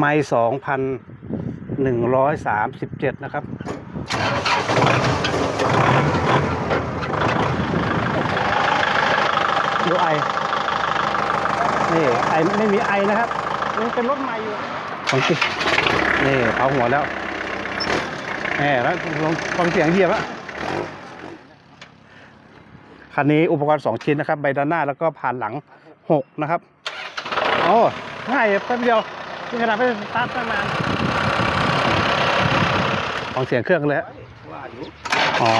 ไม่สองพันหนึ่งร้อยสามสิบเจ็ดนะครับ ดูไอ นี่ไอไม่มีไอนะครับยังเป็นรถใหม่อยู่ของจรินี่เอาหัวแล้วแหมแล้วลองฟังเสียงเหยียบอะคันนี้อุปกรณ์สองชิ้นนะครับ ใบด้านหน้าแล้วก็ผ่านหลังหกนะครับ โอ้ ง่ายแป๊บเดียว นี่ขนาดไม่ได้สตาร์ทตั้งนานฟังเสียงเครื่องกันเลยฮะอ๋อ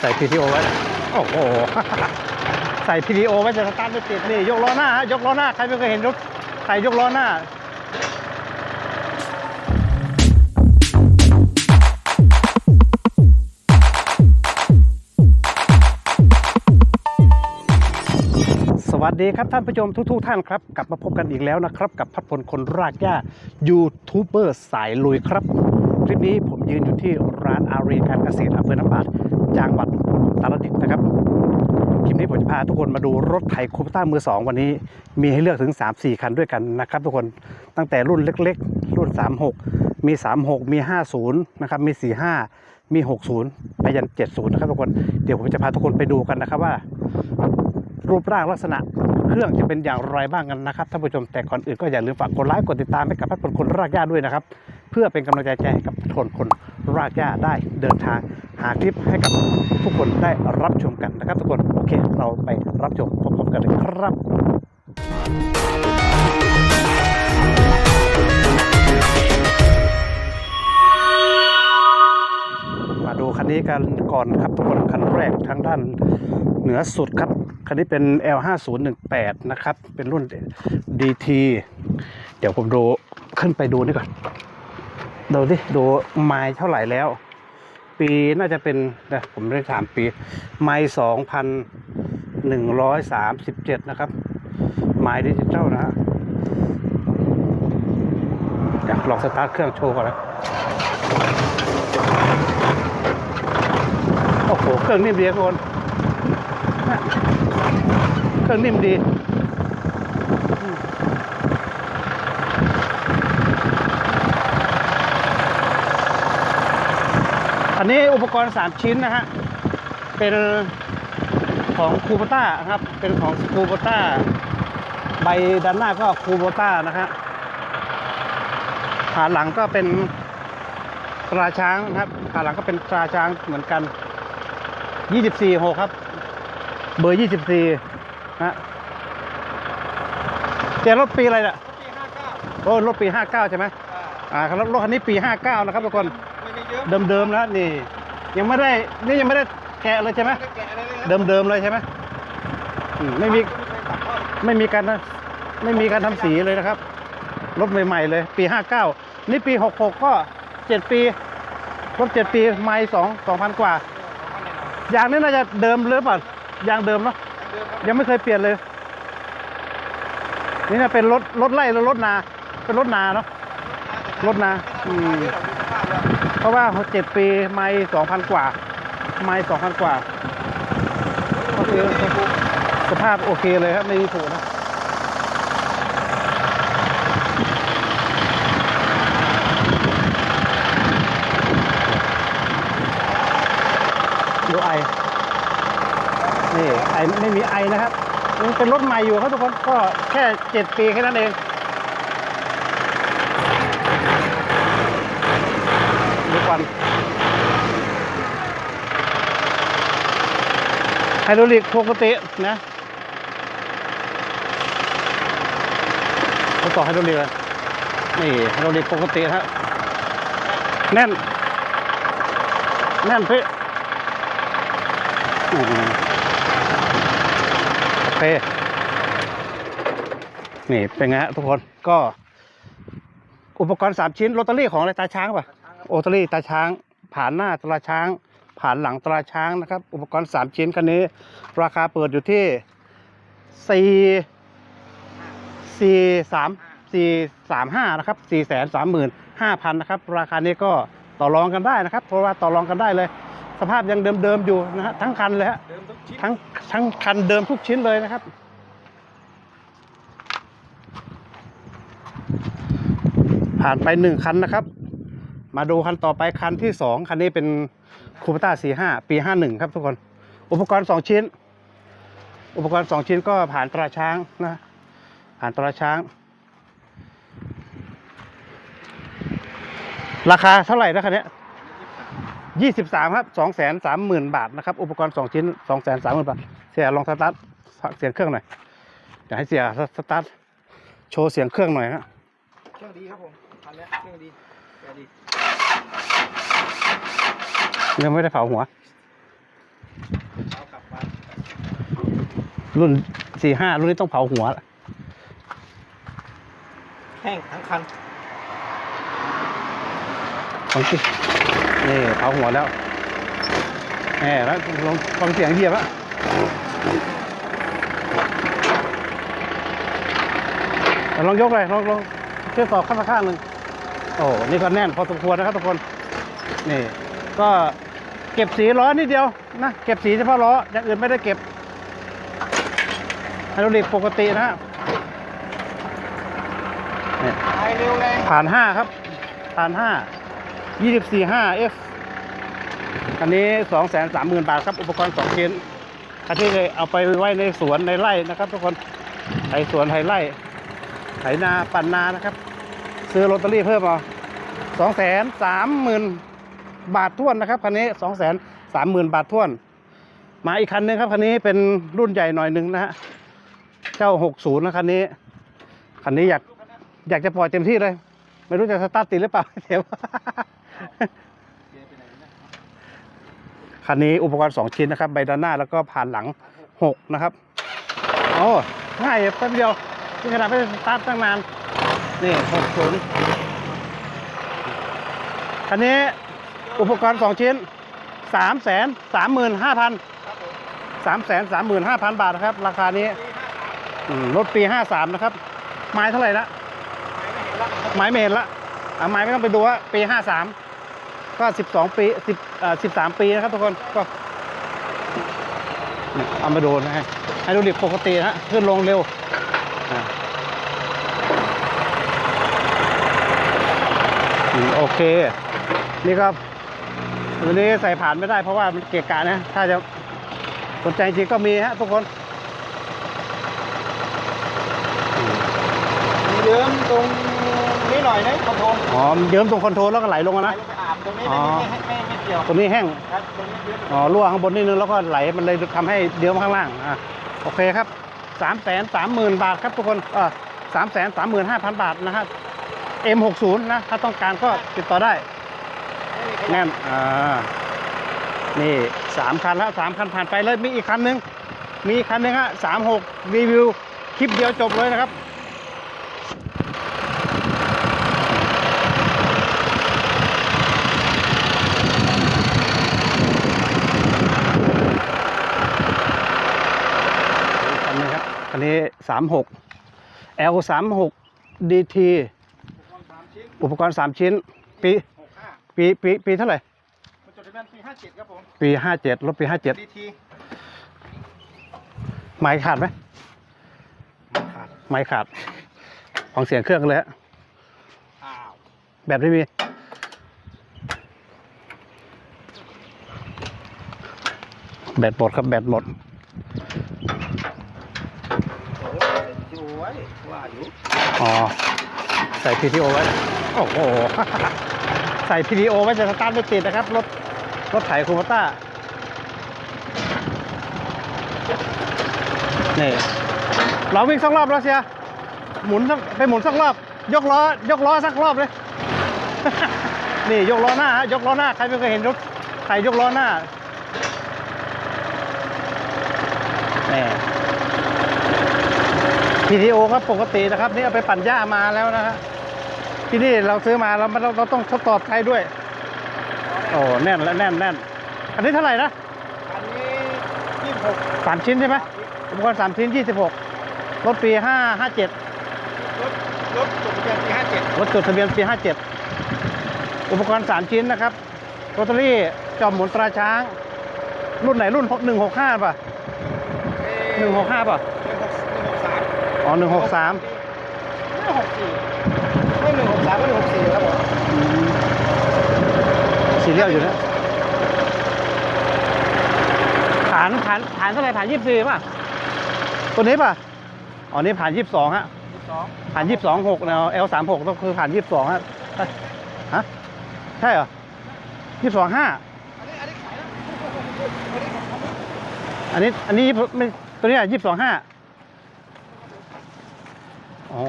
ใส่ PTO ไว้ โอ้โห ใส่ PTO ไว้จะสตาร์ทไม่ติดนี่ ยกล้อหน้าฮะ ยกล้อหน้า ใครไม่เคยเห็นรถใครยกล้อหน้า สวัสดีครับท่านผู้ชมทุกๆท่านครับ กลับมาพบกันอีกแล้วนะครับ กับพัดพลคนรากหญ้ายูทูบเบอร์สายลุยครับ คลิปนี้ผมยืนอยู่ที่ร้านอารีการเกษตรอำเภอน้ำบาดจังหวัดตรดิตนะครับ คลิปนี้ผมจะพาทุกคนมาดูรถไถคูปต้ามือสองวันนี้ มีให้เลือกถึง 3-4 คันด้วยกันนะครับ ทุกคนตั้งแต่รุ่นเล็ก ๆ รุ่น 36 มี 36 มี 50 นะครับมี 45 มี 60 ไปยัน 70 นะครับทุกคนเดี๋ยวผมจะพาทุกคนไปดูกันนะครับว่า รูปร่างลักษณะเครื่องจะเป็นอย่างไรบ้างกันนะครับท่านผู้ชมแต่ก่อนอื่นก็อย่าลืมฝากกดไลค์กดติดตามให้กับพัดผลคนรากหญ้าด้วยนะครับ เพื่อเป็นกำลังใจให้กับทนคนรากหญ้าได้เดินทาง หาคลิปให้กับทุกคนได้รับชมกันนะครับ ทุกคนโอเค เราไปรับชมพร้อมๆกันเลยครับ นนี้กันก่อนครับทุกคนคันแรกทางด้านเหนือสุดครับ คันนี้เป็น L5018 นะครับ เป็นรุ่น DT เดี๋ยวผมดูขึ้นไปดูนี่ก่อน ดูดิดูไม้เท่าไหร่แล้ว ปีน่าจะเป็นนะผมได้ถามปี ไม้สองพันหนึ่งร้อยสามสิบเจ็ดนะครับ ไม้ดิจิตอลนะฮะอยากลองสตาร์ทเครื่องโชว์ก่อนนะ โอ้โห เครื่องนิ่มดีครับทุกคนเครื่องนิ่มดีอันนี้อุปกรณ์ 3 ชิ้นนะฮะ เป็นของคูโบต้าครับ เป็นของคูโบต้า ใบด้านหน้าก็คูโบต้านะฮะขาหลังก็เป็นตราช้างนะครับ ขาหลังก็เป็นตราช้างเหมือนกัน 24 6ครับ เบอร์24นะเจรถปีอะไรน่ะปีห้าเก้าโอ้รถปี59ใช่ไหมอ่าครับรถคันนี้ปี59นะครับทุกคนไม่มีเยอะเดิมๆแล้วนี่ ยังไม่ได้นี่ยังไม่ได้แกะเลยใช่ไหมไม่ได้แกะอะไรเลยนะเดิมๆเลยใช่ไหมอืมไม่มีไม่เคยตัดทอดไม่มีการนะไม่มีการทำสีเลยนะครับ รถใหม่ๆเลย ปี59นี่ปี66ก็7ปี รถ7ปีไม่สองสองพันกว่า ยางนี่น่าจะเดิมหรือเปล่ายางเดิมเนาะยังไม่เคยเปลี่ยนเลย นี่นะเป็นรถรถไล่หรือรถนา เป็นรถนาเนาะรถนาอืมเยอะหราพแล้วเพราะว่าเจ็ดปีไม่สองพันกว่า ไม่สองพันกว่าโอเคสภาพโอเคเลยครับไม่มีผุนะ ดูไอ ไม่มีไอนะครับยังเป็นรถใหม่อยู่ครับทุกคนก็แค่เจ็ดปีแค่นั้นเองดูควันไฮดรอลิกปกตินะทดสอบไฮดรอลิกเลยนี่ไฮดรอลิกปกติฮะแน่น แน่นพี่อ เค นี่เป็นไงฮะทุกคนก็ อุปกรณ์สามชิ้นลอตเตอรี่ของอะไรตาช้างป่ะโอตอรี่ตาช้าง ผ่านหน้าตราช้าง ผ่านหลังตราช้างนะครับ อุปกรณ์สามชิ้นคันนี้ ราคาเปิดอยู่ที่สี่สี่สามสี่สามห้านะครับสี่แสนสามหมื่นห้าพันนะครับ ราคานี้ก็ต่อรองกันได้นะครับ เพราะว่าต่อรองกันได้เลย สภาพยังเดิมๆอยู่นะฮะทั้งคันเลยฮะเดิมทุกชิ้นทั้งทั้งคันเดิมทุกชิ้นเลยนะครับ ผ่านไปหนึ่งคันนะครับ มาดูคันต่อไปคันที่สองคันนี้เป็นคูปต้าสี่ห้าปีห้าหนึ่งครับทุกคน อุปกรณ์สองชิ้น อุปกรณ์สองชิ้นก็ผ่านตราช้างนะ ผ่านตราช้าง ราคาเท่าไหร่นะคันเนี้ ยี่สิบสามครับสองแสนสามหมื่นบาทนะครับ อุปกรณ์สองชิ้นสองแสนสามหมื่นบาท เสียลองสตาร์ทฟังเสียงเครื่องหน่อยอยากให้เสียสตาร์ทโชว์เสียงเครื่องหน่อยนะเครื่องดีครับผมคันเนี้ยเครื่องดีแต่ดียังไม่ได้เผาหัว เอากลับมารุ่นสี่ห้ารุ่นนี้ต้องเผาหัว แห้งทั้งคันฟังสิ นี่เผาหัวแล้วแหมแล้วลองฟังเสียงเหยียบอะลองยกเลยลองลองเชื่อมต่อข้างข้างหนึ่งโอ้นี่ก็แน่นพอสมควรนะครับทุกคน นี่ ก็เก็บสีล้อนิดเดียวนะ เก็บสีเฉพาะล้อ อย่างอื่นไม่ได้เก็บไฮดรอลิกปกตินะฮะนี่ไปเร็วแรงผ่านห้าครับ ผ่านห้า ยี่สิบสี่ห้าเอฟอันนี้สองแสนสามหมื่นบาทครับอุปกรณ์สองชิ้นอันที่เลยเอาไปไว้ในสวนในไร่นะครับ ทุกคนไถสวนไถไร่ไถนาปั่นนานะครับ ซื้อลอตเตอรี่เพิ่มเอาสองแสนสามหมื่นบาทท้วนนะครับคันนี้สองแสนสามหมื่นบาทท้วน มาอีกคันหนึงครับคันนี้เป็นรุ่นใหญ่หน่อยหนึ่งนะฮะเจ้าหกศูนย์นะคันนี้คันนี้อยากอยากจะปล่อยเต็มที่เลย ไม่รู้จะสตาร์ทติดหรือเปล่าเดี๋ยว คันนี้อุปกรณ์2ชิ้นนะครับใบด้านหน้าแล้วก็ผ่านหลัง6นะครับโอ้ง่ายแป๊บเดียวนี่ขนาดไม่ได้สตาร์ทตั้งนานนี่หกศูนย์คันนี้อุปกรณ์2ชิ้น3ามแสนสามหมื่นห้าพันสามแสนสามหมื่นห้าพันบาทนะครับ ราคานี้รถปี53นะครับ ไม้เท่าไหร่ละไม้เมนละอะไม้ไม่ต้องไปดูว่าปีห้าสาม ก็สิบสองปีสิบอ่าสิบสามปีนะครับทุกคนก็เนี่ยเอามาดูนะฮะให้ดูดิปกตินะฮะขึ้นลงเร็วอะอืมโอเค นี่ก็วันนี้ใส่ผ่านไม่ได้เพราะว่ามันเกะกะนะ ถ้าจะสนใจจริงก็มีฮะทุกคนมีเดิมตรงนี้หน่อยนะคอนโทรลอ๋อเยิ้มตรงคอนโทรลแล้วก็ไหลลงมาไหลนะลงไปอาบ ตรงนี้อ๋อไม่ไม่ไม่ไม่เกี่ยวตรงนี้แห้งครับตรงนี้เยอะอ๋อรั่วข้างบนนิดนึงแล้วก็ไหลมันเลยทำให้เดือมข้างล่างอะโอเคครับสามแสนสามหมื่นบาทครับทุกคนเออสามแสนสามหมื่นห้าพันบาทนะฮะ M60 นะถ้าต้องการก็ติดต่อได้แน่นอ่านี่สามคันแล้วสามคันผ่านไปเลยมีอีกคันหนึ่งมีอีกคันหนึ่งฮะสามหกรีวิวคลิปเดียวจบเลยนะครับ 36 L 36 DT อุปกรณ์3ชิ้น ปีปีปีปีเท่าไหร่จดทะเบียนปี 57 ครับผม ปี 57 รถปี 57 DT ไม้ขาดไหมไม้ขาด ของเสียงเครื่องเลยฮะแบบไม่มีแบตหมดครับแบตหมด ว่าอยู่อ๋อ ใส่ PTO ไว้ โอ้โห ใส่ PTO ไว้จะสตาร์ทไม่ติดนะครับ รถ รถไถคูมาต้านี่เราวิ่งสักรอบแล้วเชียหมุนสักไปหมุนสักรอบ ยกล้อ ยกล้อสักรอบเลย นี่ยกล้อหน้าฮะ ยกล้อหน้า ใครไม่เคยเห็นรถไถยกล้อหน้านี่ PTO ครับปกตินะครับ นี่เอาไปปั่นหญ้ามาแล้วนะฮะที่นี่เราซื้อมาแล้วมันเราเราต้องทดสอบใช้ด้วย โอ้แน่นแล้วแน่นแน่นอันนี้เท่าไหร่นะอันนี้ยี่สิบหกสามชิ้นใช่ไหมอุปกรณ์สามชิ้นยี่สิบหกรถปีห้าห้าเจ็ดรถรถจดทะเบียนปีห้าเจ็ดรถจดทะเบียนปีห้าเจ็ดอุปกรณ์สามชิ้นนะครับโรตารี่จอมหมุนตราช้าง รุ่นไหนรุ่นหนึ่งหกห้าป่ะหนึ่งหกห้าป่ะ อ๋อหนึ่งหกสามไม่หกสี่ไม่หนึ่งหกสามไม่หนึ่งหกสี่ครับผมสี่เลี้ยวอยู่นะฐานฐานฐานเท่าไหร่ฐานยี่สิบสี่ป่ะตัวนี้ป่ะอ๋อนี่ผ่านยี่สิบสองฮะสผ่านยี่สิบสองหกนะเอลสามหกก็คือผ่านยี่สิบสองฮะฮะใช่เหรอยี่สิบสองห้าอันนี้อันนี้ไม่ตัวนี้อะยี่สิบสองห้า อ๋อ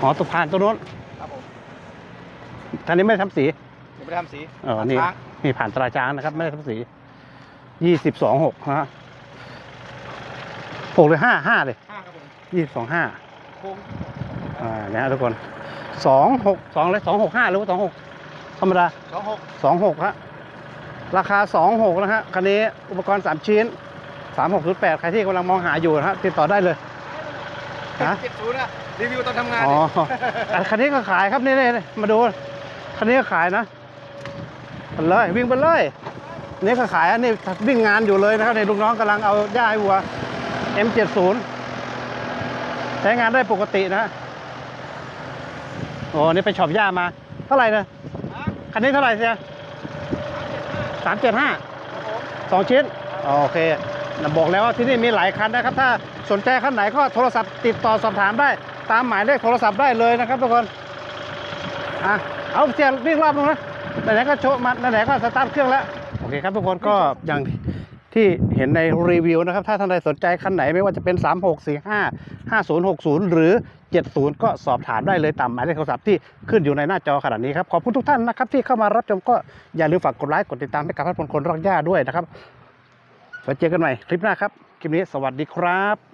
อ๋อตัวผ่านตัวโน้นครับผมคันนี้ไม่ทำสีเดี๋ยวไปทำสีเออนี่ ช้างนี่ผ่านตราจางนะครับ ไม่ได้ทำสียี่สิบสองหกฮะหกเลยห้าห้าเลยห้าครับผมยี่สิบสองห้าโค้งอ่าเนี่ยทุกคนสองหกสองเลยสองหกห้าหรือว่าสองหกธรรมดา สองหกสองหกฮะราคาสองหกนะฮะคันนี้อุปกรณ์สามชิ้นสามหกศูนย์แปดใครที่กำลังมองหาอยู่นะฮะติดต่อได้เลย ฮะ เจ็ดศูนย์อะรีวิวตอนทำงานอ๋ออะคันนี้ก็ขายครับนี่นี่นี่มาดู คันนี้ก็ขายนะไปเลยวิ่งไปเลยนี่ก็ขายอันนี้วิ่งงานอยู่เลยนะครับในลูกน้องกำลังเอาหญ้าให้วัว M70 ใช้งานได้ปกตินะโอ้นี่ไปช็อปหญ้ามา เท่าไหร่นะคันนี้เท่าไหร่เสียสามเจ็ดห้าครับผมสองชิ้น โอเคนะบอกแล้วว่าที่นี่มีหลายคันนะครับ ถ้า สนใจคันไหนก็โทรศัพท์ติดต่อสอบถามได้ ตามหมายเลขโทรศัพท์ได้เลยนะครับทุกคนอะเอาเสียวิ่งรอบนึงนะไหนๆก็โชว์มาไหนๆก็สตาร์ทเครื่องแล้วโอเคครับทุกคนก็อย่างที่เห็นในรีวิวนะครับ ถ้าท่านใดสนใจคันไหนไม่ว่าจะเป็น 3645 5060 หรือ 70 ก็สอบถามได้เลยตามหมายเลขโทรศัพท์ที่ขึ้นอยู่ในหน้าจอขนาดนี้ครับ ขอบคุณทุกท่านนะครับ ที่เข้ามารับชมก็อย่าลืมฝากกดไลค์กดติดตามให้กับพัฒพลคนรักย่าด้วยนะครับไว้เจอกันใหม่คลิปหน้าครับ คลิปนี้สวัสดีครับ